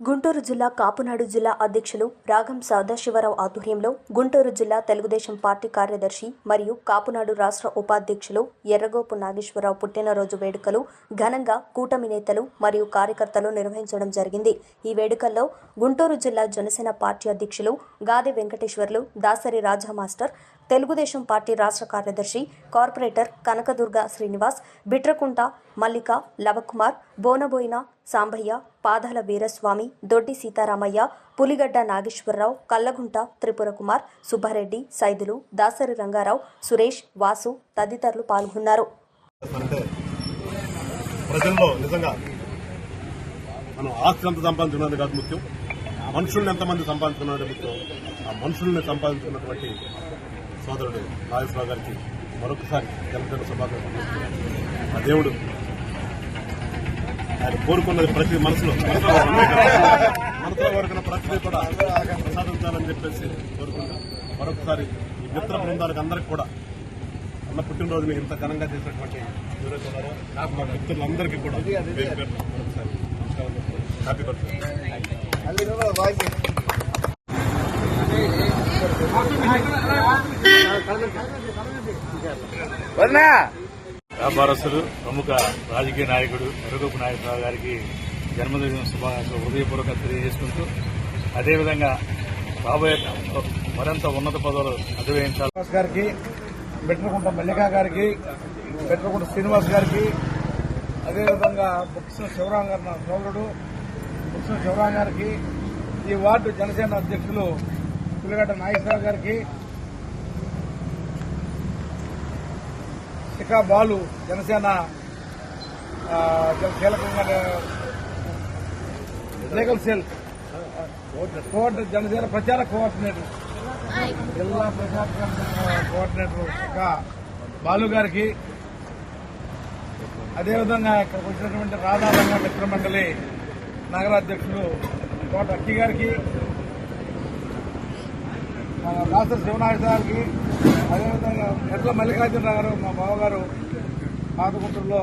గుంటూరు జిల్లా కాపునాడు జిల్లా అధ్యక్షులు రాగం సదాశివరావు ఆధ్వర్యంలో గుంటూరు జిల్లా తెలుగుదేశం పార్టీ కార్యదర్శి మరియు కాపునాడు రాష్ట్ర ఉపాధ్యక్షులు ఎర్రగోపు నాగేశ్వరరావు పుట్టినరోజు వేడుకలు ఘనంగా కూటమి నేతలు మరియు కార్యకర్తలు నిర్వహించడం జరిగింది. ఈ వేడుకల్లో గుంటూరు జిల్లా జనసేన పార్టీ అధ్యక్షులు గాది వెంకటేశ్వర్లు దాసరి రాజా మాస్టర్ తెలుగుదేశం పార్టీ రాష్ట్ర కార్యదర్శి కార్పొరేటర్ కనకదుర్గ శ్రీనివాస్ బిట్రకుంట మల్లిక లవకుమార్ బోనబోయిన సాంబయ్య పాదాల వీరస్వామి దొడ్డి సీతారామయ్య పులిగడ్డ నాగేశ్వరరావు కల్లగుంట త్రిపుర కుమార్ సుబ్బారెడ్డి సైదులు దాసరి రంగారావు సురేష్ వాసు తదితరులు పాల్గొన్నారు. ప్రజల్లో నిజంగా మనం ఎంత సంపాదించుకున్నది కాదు ముఖ్యం. మనుషుల్ని ఎంతమంది సంపాదించుకున్నది ముఖ్యం. ఆ మనుషుల్ని సంపాదించుకున్నటువంటి సోదరుడు నాగేశ్వరరావు గారికి మరొకసారి జన్మదిన శుభాకాంక్షలు ఆ దేవుడు ఆయన కోరుకున్నది ప్రతి మనసులో మనసులో మనసులో కోరుకున్న ప్రతిదీ కూడా ప్రసాదించాలని చెప్పేసి కోరుకుంటూ మరొకసారి ఈ మిత్ర బృందాలకు అందరికి కూడా అన్న పుట్టినరోజుని ఇంత ఘనంగా చేసినటువంటి ఎవరైతే ఉన్నారో మా మిత్రులందరికీ కూడా మరొకసారి నమస్కారం హ్యాపీ బర్త్డే వ్యాపారస్తులు ప్రముఖ రాజకీయ నాయకుడు ఎర్రగోపు నాగేశ్వరరావు గారికి జన్మదిన శుభాకాంక్షలు హృదయపూర్వక తెలియజేసుకుంటూ అదేవిధంగా రాబోయే మరింత ఉన్నత పదవులు అధివేయించాలి గారికి బెట్రకుంట మల్లికా గారికి బెట్రకుంట శ్రీనివాస్ గారికి అదేవిధంగా బుక్స్ శివరాం గారు నా సోదరుడు బుక్స్ శివరాం గారికి ఈ వార్డు జనసేన అధ్యక్షులు పులిగడ్డ నాగేశ్వరరావు గారికి శిఖా బాలు జనసేన జన- కీలకంగా లీగల్ సెల్ కోఆర్డినేటర్ జనసేన ప్రచార కోఆర్డినేటర్ జిల్లా ప్రచార కోఆర్డినేటర్ శిఖా బాలు గారికి. అదేవిధంగా ఇక్కడికి వచ్చినటువంటి రాధారంగ మిత్ర మండలి కోట అక్కి గారికి రాష్ట్ర శివనాయుడు గారికి అదేవిధంగా ఎట్ల మల్లికార్జునరావు గారు మా బావగారు పాతగుంటూరులో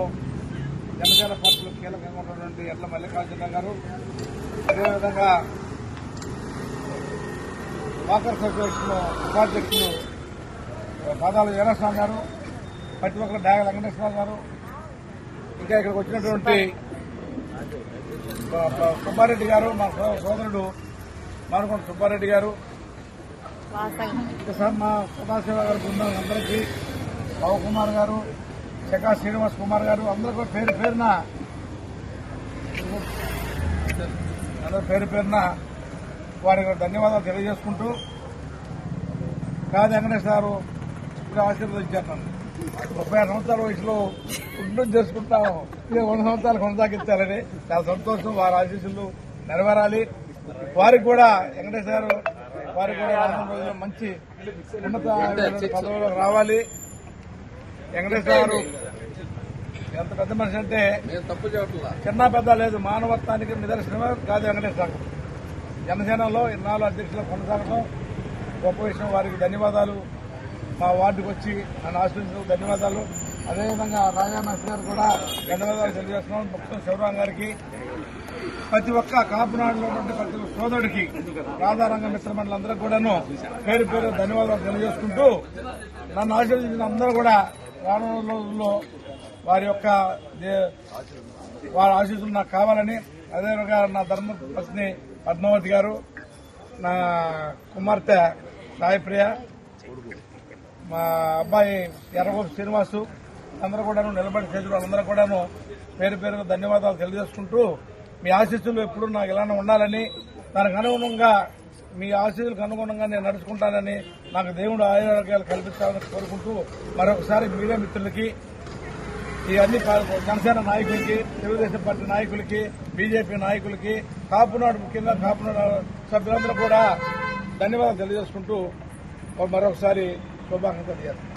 జనసేన పార్టీలో కీలకంగా ఉన్నటువంటి ఎట్ల మల్లికార్జునరావు గారు అదేవిధంగా వాకర్ అసోసియేషన్ ఉపాధ్యక్షులు పాదాల వీరస్వామి గారు ప్రతి ఒక్కరు డాగ వెంకటేశ్వర గారు ఇంకా ఇక్కడికి వచ్చినటువంటి సుబ్బారెడ్డి గారు మా సోదరుడు మానుకొండ సుబ్బారెడ్డి గారు ఇంకా మా సదాశివ గారి బృందం అందరికీ కుమార్ గారు శకా శ్రీనివాస్ కుమార్ గారు అందరూ కూడా పేరు పేరున అందరూ పేరు పేరున వారికి ధన్యవాదాలు తెలియజేసుకుంటూ కాదు వెంకటేష్ గారు ఆశీర్వదించాను ఆశీర్వదించారు. నన్ను ముప్పై ఆరు సంవత్సరాల వయసులో ఉండడం చేసుకుంటాము ఇది వంద సంవత్సరాలు కొనసాగించాలని చాలా సంతోషం. వారి ఆశీస్సులు నెరవేరాలి. వారికి కూడా వెంకటేష్ గారు వారికి కూడా రోజుల్లో మంచి ఉన్నత పదవులకు రావాలి. వెంకటేష్ గారు ఎంత పెద్ద మనిషి అంటే చిన్న పెద్ద లేదు మానవత్వానికి నిదర్శనమే కాదు వెంకటేష్ గారు. జనసేనలో ఇన్నాళ్ళు అధ్యక్షులు కొనసాగడం గొప్ప విషయం. వారికి ధన్యవాదాలు. మా వార్డుకు వచ్చి నన్ను ఆశ్రయించినందుకు ధన్యవాదాలు. అదేవిధంగా రాజా రాజానాథ్ గారు కూడా ధన్యవాదాలు తెలియజేస్తున్నాం. మొత్తం శివరాం గారికి ప్రతి ఒక్క కాపునాడులో ఉన్నటువంటి ప్రతి ఒక్క సోదరుడికి రాధారంగ మిత్రమండలందరికీ కూడాను పేరు పేరు ధన్యవాదాలు తెలియజేసుకుంటూ నన్ను ఆశీర్వదించిన అందరూ కూడా రానున్న రోజుల్లో వారి యొక్క దే- వారి ఆశీస్సులు నాకు కావాలని అదేవిధంగా నా ధర్మ పత్ని పద్మావతి గారు నా కుమార్తె సాయిప్రియ మా అబ్బాయి ఎర్రగోపు శ్రీనివాసు అందరూ కూడాను నిలబడి చేతులు వాళ్ళందరూ కూడాను పేరు పేరు ధన్యవాదాలు తెలియజేసుకుంటూ మీ ఆశీస్సులు ఎప్పుడు నాకు ఇలానే ఉండాలని దానికి అనుగుణంగా మీ ఆశీస్సులకు అనుగుణంగా నేను నడుచుకుంటానని నాకు దేవుడు ఆరోగ్యాలు కల్పించాలని కోరుకుంటూ మరొకసారి మీడియా మిత్రులకి ఈ అన్ని జనసేన నాయకులకి తెలుగుదేశం పార్టీ నాయకులకి బీజేపీ నాయకులకి కాపునాడు ముఖ్యంగా కాపునాడు సభ్యులందరూ కూడా ధన్యవాదాలు తెలియజేసుకుంటూ మరొకసారి శుభాకాంక్షలు తెలియజేస్తాను.